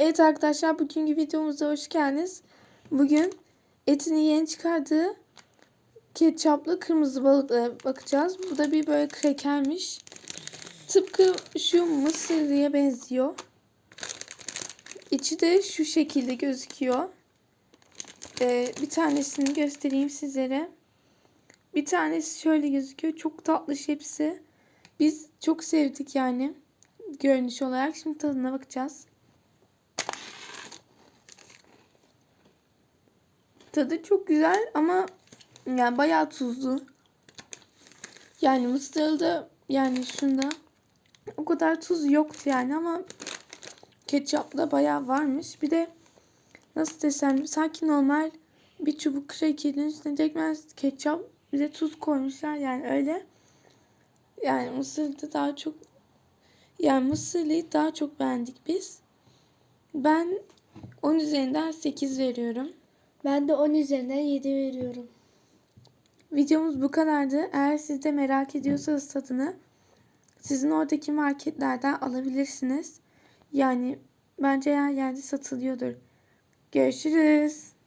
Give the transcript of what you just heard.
Evet arkadaşlar bugünkü videomuza hoş geldiniz. Bugün etini yeni çıkardığı ketçaplı kırmızı balıklara bakacağız. Bu da bir böyle krekermiş. Tıpkı şu mısırlıya benziyor. İçi de şu şekilde gözüküyor. Ee, bir tanesini göstereyim sizlere. Bir tanesi şöyle gözüküyor. Çok tatlı hepsi. Biz çok sevdik yani görünüş olarak. Şimdi tadına bakacağız. Tadı çok güzel ama yani bayağı tuzlu. Yani mısırda yani şunda o kadar tuz yoktu yani ama ketçapla bayağı varmış. Bir de nasıl desem sanki normal bir çubuk krakerin üstüne tekrar ketçap bir de tuz koymuşlar yani öyle. Yani mısırda daha çok yani mısırlıyı daha çok beğendik biz. Ben 10 üzerinden 8 veriyorum. Ben de 10 üzerinden 7 veriyorum. Videomuz bu kadardı. Eğer siz de merak ediyorsanız tadını sizin oradaki marketlerden alabilirsiniz. Yani bence her yerde satılıyordur. Görüşürüz.